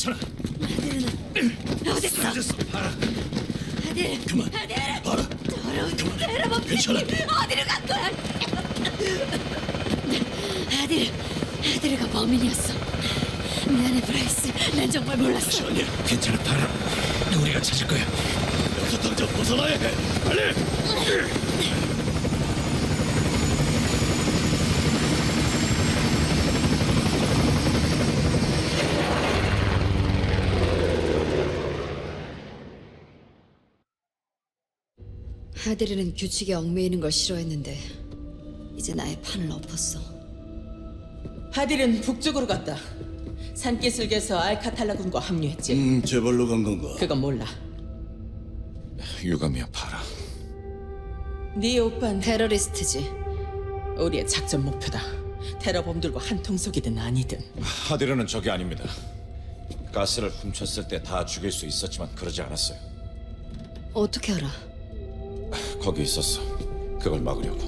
괜찮아. 어딨어? 사라졌어. 봐라. 아들, 그만. 아들, 봐라. 더러운 테러범 괜찮아. 어디로 간 거야? 아들, 아들가 범인이었어. 미안해 브라이스, 난 정말 몰랐어. 전혀 괜찮아. 봐라. 우리가 찾을 거야. 여기서 당장 벗어나야 해. 빨리. 아들이는 규칙에 얽매이는 걸 싫어했는데 이제 나의 판을 엎었어. 하딜은 북쪽으로 갔다. 산기슭에서 알카탈라군과 합류했지. 음, 제발로 간 건가? 그건 몰라. 유감이야, 봐라. 네 오빠는 테러리스트지. 우리의 작전 목표다. 테러범들과 한 통속이든 아니든. 하디르는 적이 아닙니다. 가스를 훔쳤을 때 다 죽일 수 있었지만 그러지 않았어요. 어떻게 알아? 거기 있었어. 그걸 막으려고.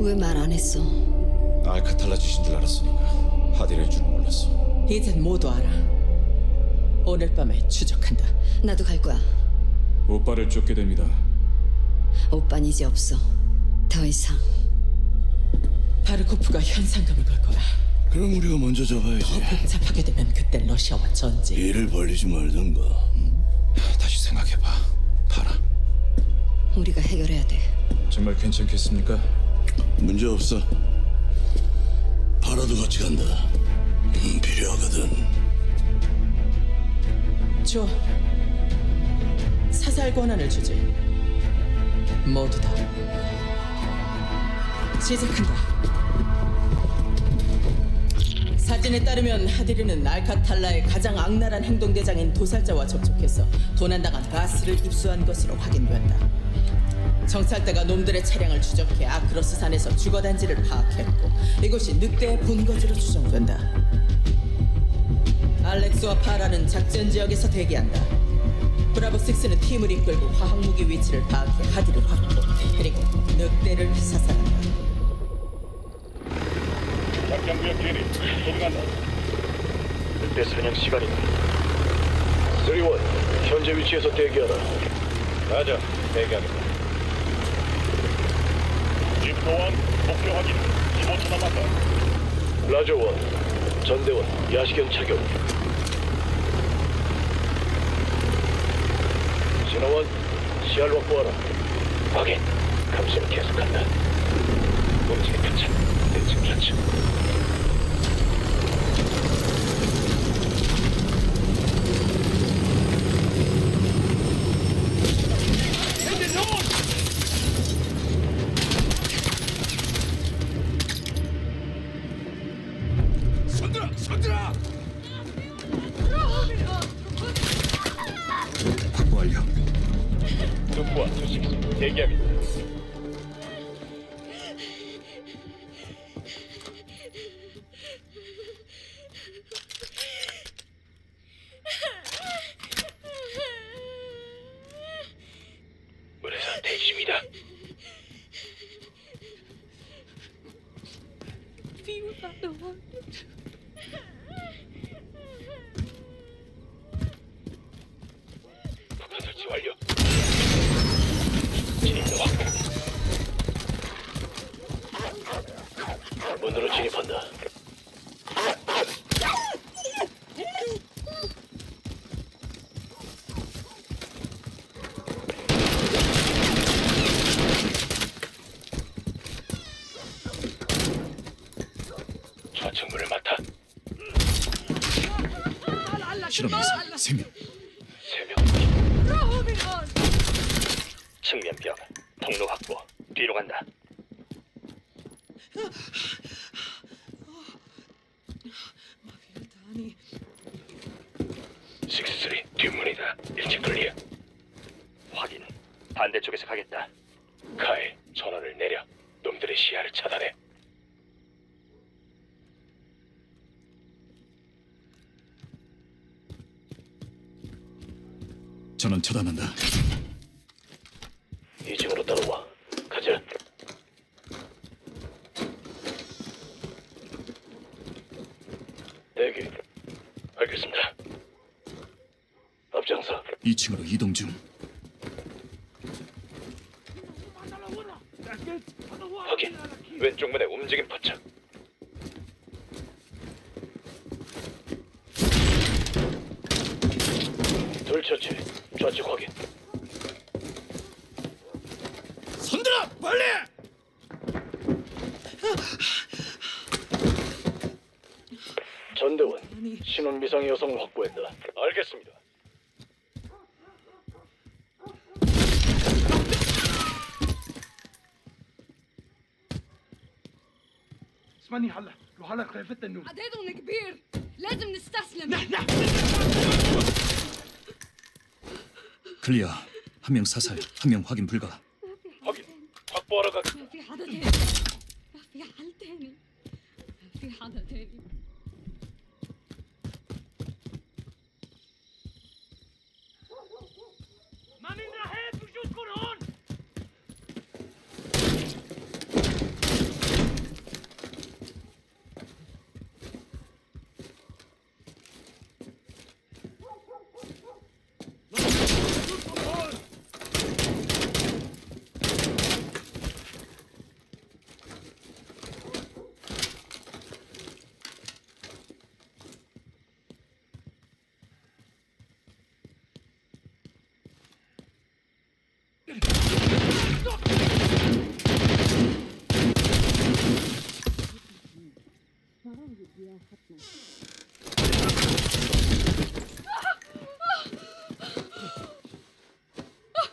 왜 말 안 했어? 알카탈라 짓인 줄 알았으니까 하디르일 줄은 몰랐어. 이젠 모두 알아. 오늘 밤에 추적한다. 나도 갈 거야. 오빠를 쫓게 됩니다. 오빤 이제 없어. 더 이상. 바르코프가 현상금을 걸 거야. 그럼 우리가 먼저 잡아야지. 복잡하게 되면 그땐 러시아와 전쟁. 일을 벌리지 말던가. 다시 생각해봐. 우리가 해결해야 돼. 정말 괜찮겠습니까? 문제 없어. 바라도 같이 간다. 음, 필요하거든. 줘. 사살 권한을 주지. 모두 다. 시작한다. 사진에 따르면 하디르는 알카탈라의 가장 악랄한 행동대장인 도살자와 접촉해서 도난당한 가스를 입수한 것으로 확인된다. 정찰대가 놈들의 차량을 추적해 아크로스 산에서 주거 단지를 파악했고 이곳이 늑대의 본거지로 추정된다. 알렉스와 파라는 작전 지역에서 대기한다. 브라보 6는 팀을 이끌고 화학 무기 위치를 파악해 하디를 확보 그리고 늑대를 사살한다. 작전구역 진입 소등한다 늑대 사냥 시간이다 쓰리원 현재 위치에서 대기하라 맞아. 대기하겠다. 집도원 목표 확인. 15초 남았다. 라조원 전대원 야시경 착용. 신호원 시야를 확보하라. 확인. 감시는 계속한다. 움직임 포착 대칭 좌측 문에서 대기 중이다 폭탄 설치 완료 진입도 확보 문으로 진입한다 좌측 문을 맡아 실험에서 생명. 세명 측면벽 통로 확보 뒤로 간다. 식스리 뒷문이다. 일찍 클리어 확인. 반대쪽에서 가겠다. 카이 전원을 내려. 놈들의 시야를 차단해. 전원 차단한다. 2층으로 따라와. 가자. 대기. 알겠습니다. 앞장서. 2층으로 이동 중. 확인. 왼쪽 문에 움직임 포착. 둘 처치. 좌측 확인. 빨리! 전대원. 신원 미상의 여성을 확보했다. 알겠습니다. اسمعني هلا روح هلا خلافة النور عددهم كبير لازم نستسلم 클리어. 한 명 사살, 한 명 확인 불가. 对对的对。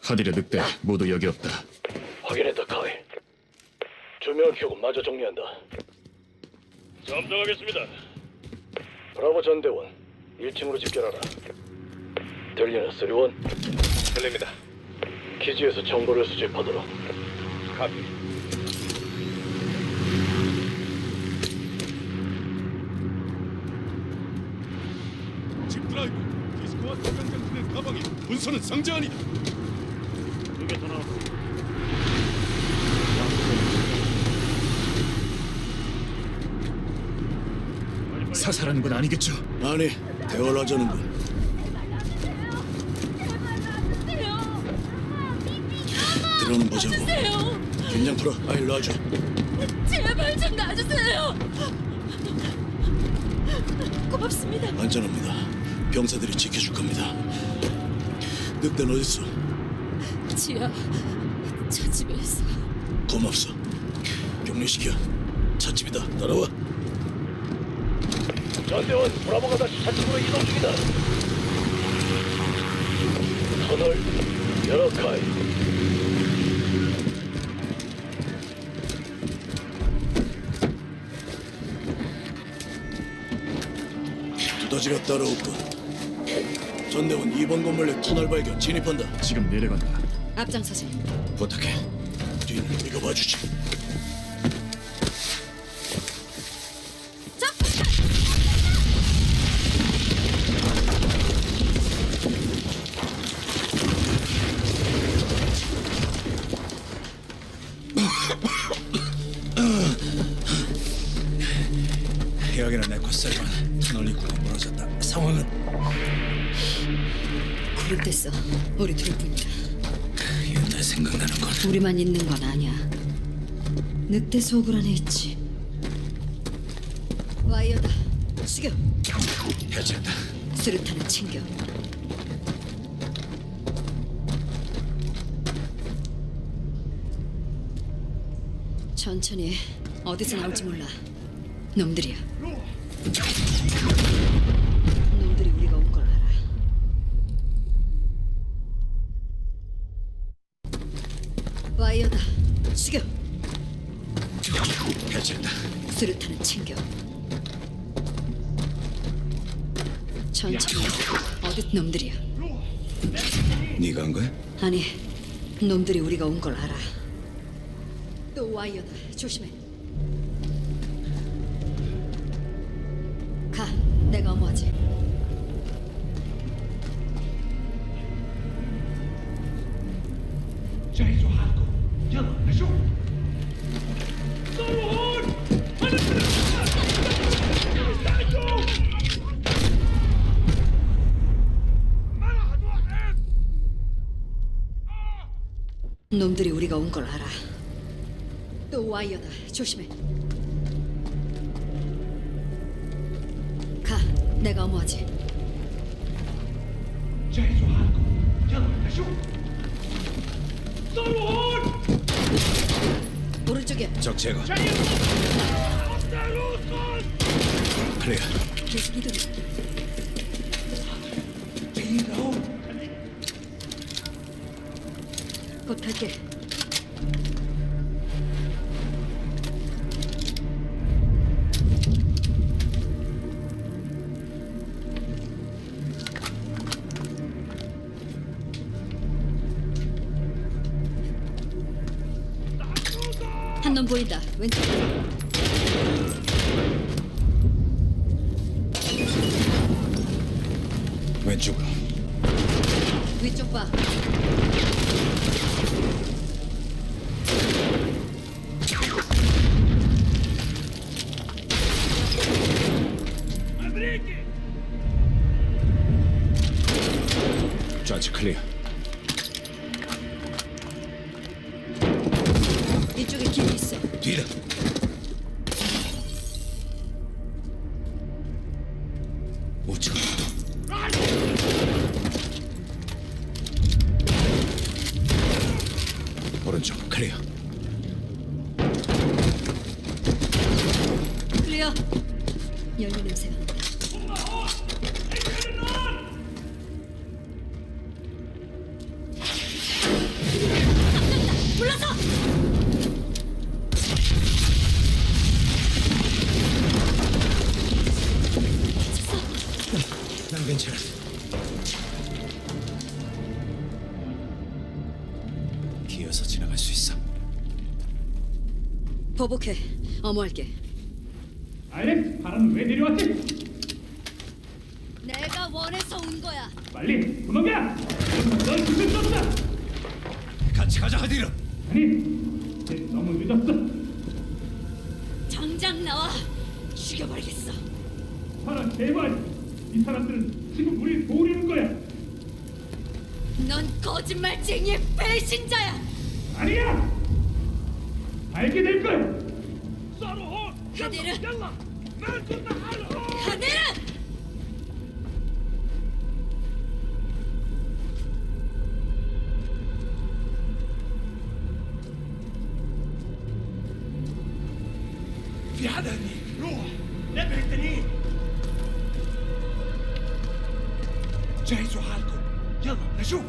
하딜의 늑대 모두 여기 없다. 확인했다, 카이. 조명을 켜고 마저 정리한다. 점정하겠습니다. 브라보 전대원, 1층으로 집결하라. 들리나, 쓰리원? 들립니다. 기지에서 정보를 수집하도록. 카피. 집 드라이브. 디스코와 도경장군의 가방이 문서는 상자 아니다. 두개더 나왔어. 사살하는 건 아니겠죠? 아니, 대화를 하자는군. 들어는 보자고. 긴장 풀어. 아, 일로 와줘. 제발 좀 놔주세요 고맙습니다 안전합니다. 병사들이 지켜줄 겁니다. 늑대는 어딨어? 지하 저 집에 있어 고맙소. 격리시켜. 찻집이다. 따라와. 전대원, 브라보가 다시 차측으로 이동 중이다. 터널, 열어, 카이. 두더지가 따라오군. 전대원 2번 건물 내 터널 발견. 진입한다. 지금 내려간다. 앞장서지. 부탁해. 뒤는 네가 봐주지. 여기는 네코셀만 터널 입구가 무너졌다. 상황은 구름됐어. 우리 둘뿐이야. 옛날 생각나는 건 우리만 있는 건 아니야. 늑대 속을 안에 있지. 와이어다. 숙여. 해제했다. 수류탄을 챙겨. 천천히 어디서 나올지 몰라. 놈들이야. 수류탄을 챙겨. 천천히 어디 놈들이야? 네가 한 거야? 아니 놈들이 우리가 온 걸 알아. 또 와이어다. 조심해. 놈들이 우리가 온 걸 알아. 또 와이어다. 조심해. 가. 내가 어머하지. 오른쪽에. 적 제거. 클리어. 계속 이동해. 곧 갈게. 한 놈 보인다. 왼쪽. 왼쪽으로. 위쪽 봐. 우측. 오 보복해. 어머할게. 알렉스 바람은 왜 내려왔지? 내가 원해서 온 거야. 빨리 도망가! 널 죽일 수 없다! 같이 가자 하디르. 아니 이제 너무 늦었어 당장 나와. 죽여버리겠어. 파라 제발 이 사람들은 지금 우리 도우려는 거야 넌 거짓말쟁이의 배신자야. 아니야! 알게 될 거야! هديرة يلا. ما أنتوا هديرة في حدا هنيك روح. نبه التنين جهزوا حالكم. يلا نشوف.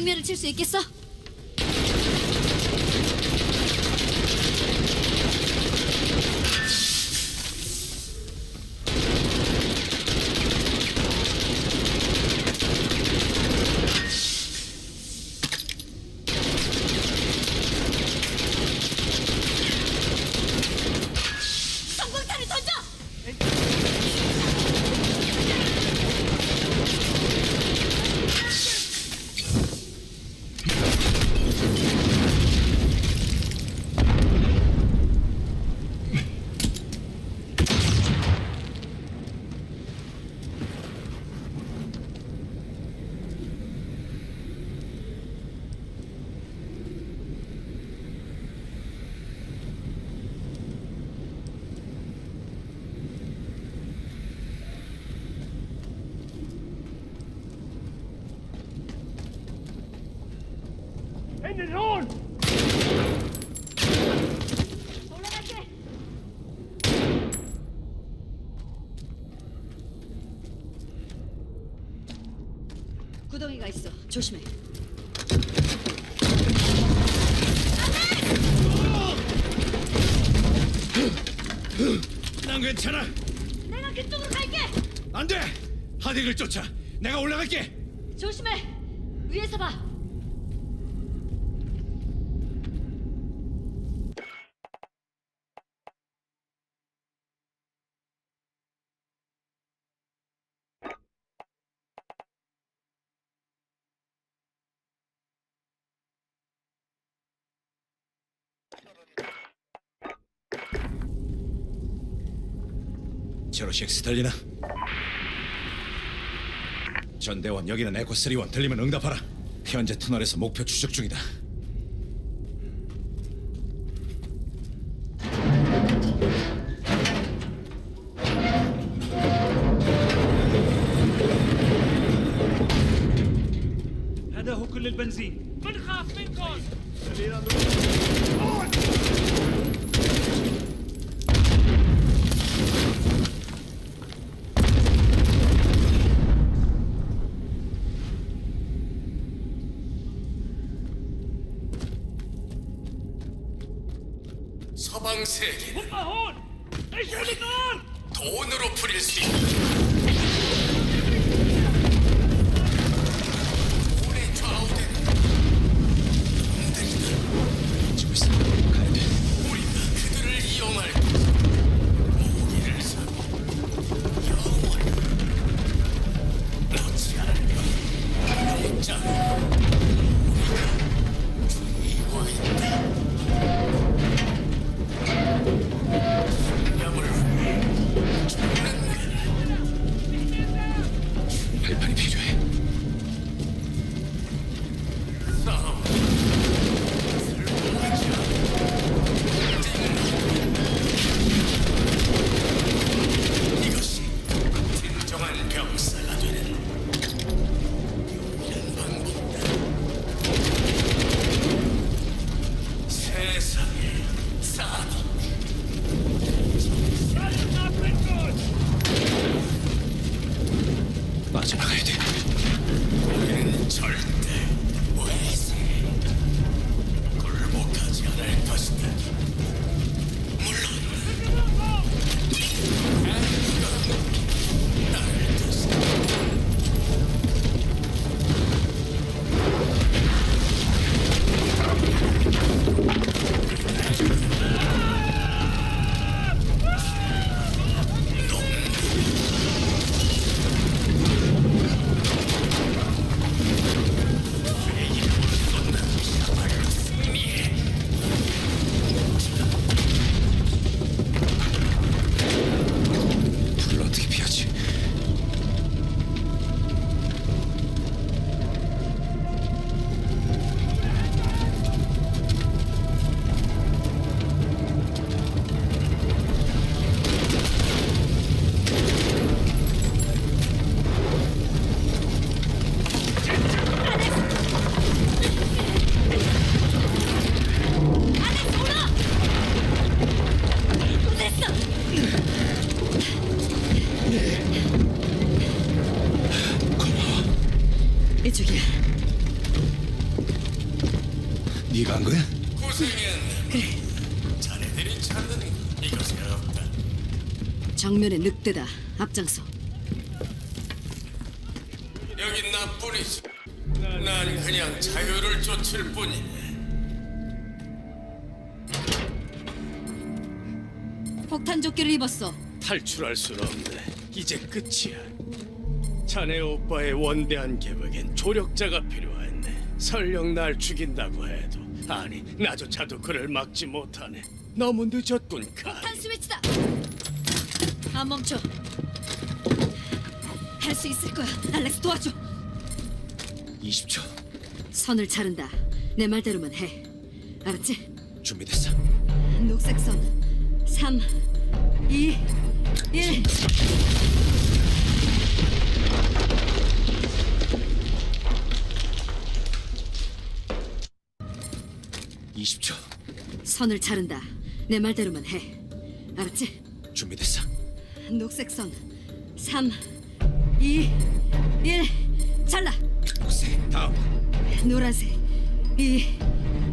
측면을 칠 수 있겠어? 구덩이가 있어. 조심해. 난 괜찮아. 내가 그쪽으로 갈게. 안 돼. 하딕을 쫓아. 내가 올라갈게. 조심해. 위에서 봐. 제로식 스탈리나. 전대원 여기는 에코 3원 들리면 응답하라. 현재 터널에서 목표 추적 중이다. 돈으로 풀릴 수 있는 네가 한 거야? 정면에 늑대다. 앞장서. 여긴 나뿐이지. 난 그냥 자유를 쫓을 뿐이네. 폭탄 조끼를 입었어. 탈출할 수는 없네. 이제 끝이야. 자네 오빠의 원대한 계획엔 조력자가 필요했네. 설령 날 죽인다고 해도 아니 나조차도 그를 막지 못하네. 너무 늦었군 카. 탄 스위치다. 안 멈춰. 할 수 있을 거야. 알렉스 도와줘. 20초 선을 자른다. 내 말대로만 해. 알았지? 준비됐어. 녹색 선. 3, 2, 1. 이십 초 선을 자른다. 내 말대로만 해. 알았지? 준비됐어. 녹색 선. 3, 2, 1. 잘라. 녹색 다음 노란색. 2,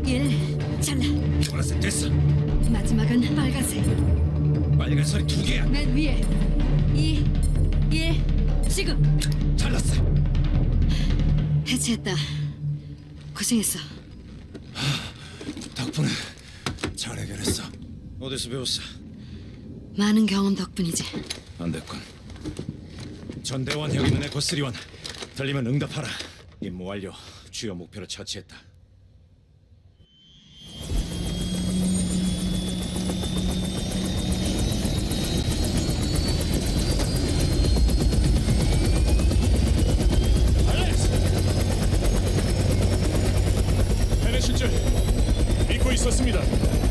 1. 잘라. 노란색 됐어. 마지막은 빨간색. 빨간 선이 두 개야. 맨 위에. 2, 1. 지금. 잘랐어. 해체했다. 고생했어. 덕분에 잘 해결했어. 어디서 배웠어? 많은 경험 덕분이지. 안 됐군. 전대원 여기 있는 애 고스리원. 들리면 응답하라. 임무 완료. 주요 목표를 처치했다. 해내 실장 믿고 있었습니다.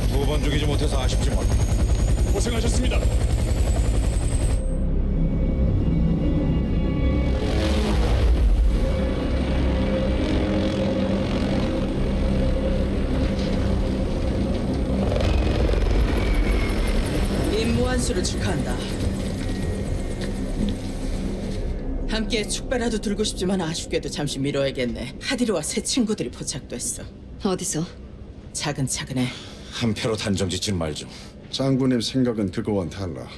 두 번 죽이지 못해서 아쉽지만 고생하셨습니다. 임무 완수를 축하한다. 함께 축배라도 들고 싶지만 아쉽게도 잠시 미뤄야겠네. 하디르와 새 친구들이 포착됐어. 어디서? 차근차근해. 한 표로 단정 짓지는 말죠. 장군님 생각은 그거와는 달라.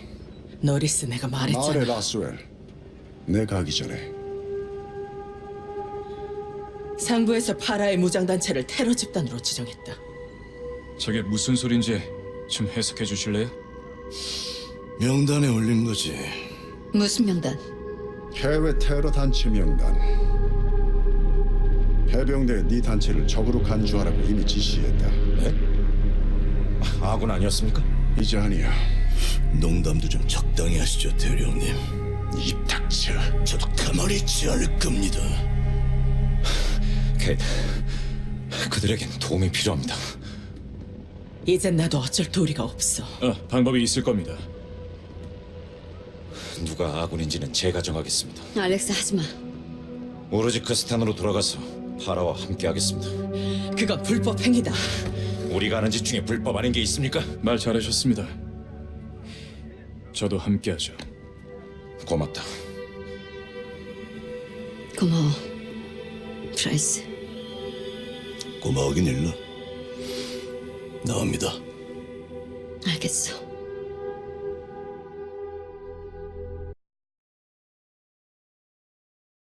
노리스 내가 말했잖아. 말해 라스웰. 내 가기 전에 상부에서 파라의 무장단체를 테러 집단으로 지정했다. 저게 무슨 소린지 좀 해석해 주실래요? 명단에 올린 거지. 무슨 명단? 해외 테러 단체 명단. 해병대 네 단체를 적으로 간주하라고 이미 지시했다. 아군 아니었습니까? 이제 아니야. 농담도 좀 적당히 하시죠, 대령님. 입 닥쳐. 저도 가만히 있지 않을 겁니다. 케이트, 그들에겐 도움이 필요합니다. 이젠 나도 어쩔 도리가 없어. 아, 방법이 있을 겁니다. 누가 아군인지는 제가 정하겠습니다. 알렉스 하지 마. 오로지 그 스탄으로 돌아가서 파라와 함께하겠습니다. 그건 불법 행위다. 우리가 하는 짓 중에 불법 아닌 게 있습니까? 말 잘하셨습니다. 저도 함께하죠. 고맙다. 고마워. 프라이스. 고마우긴 일러. 나옵니다. 알겠어.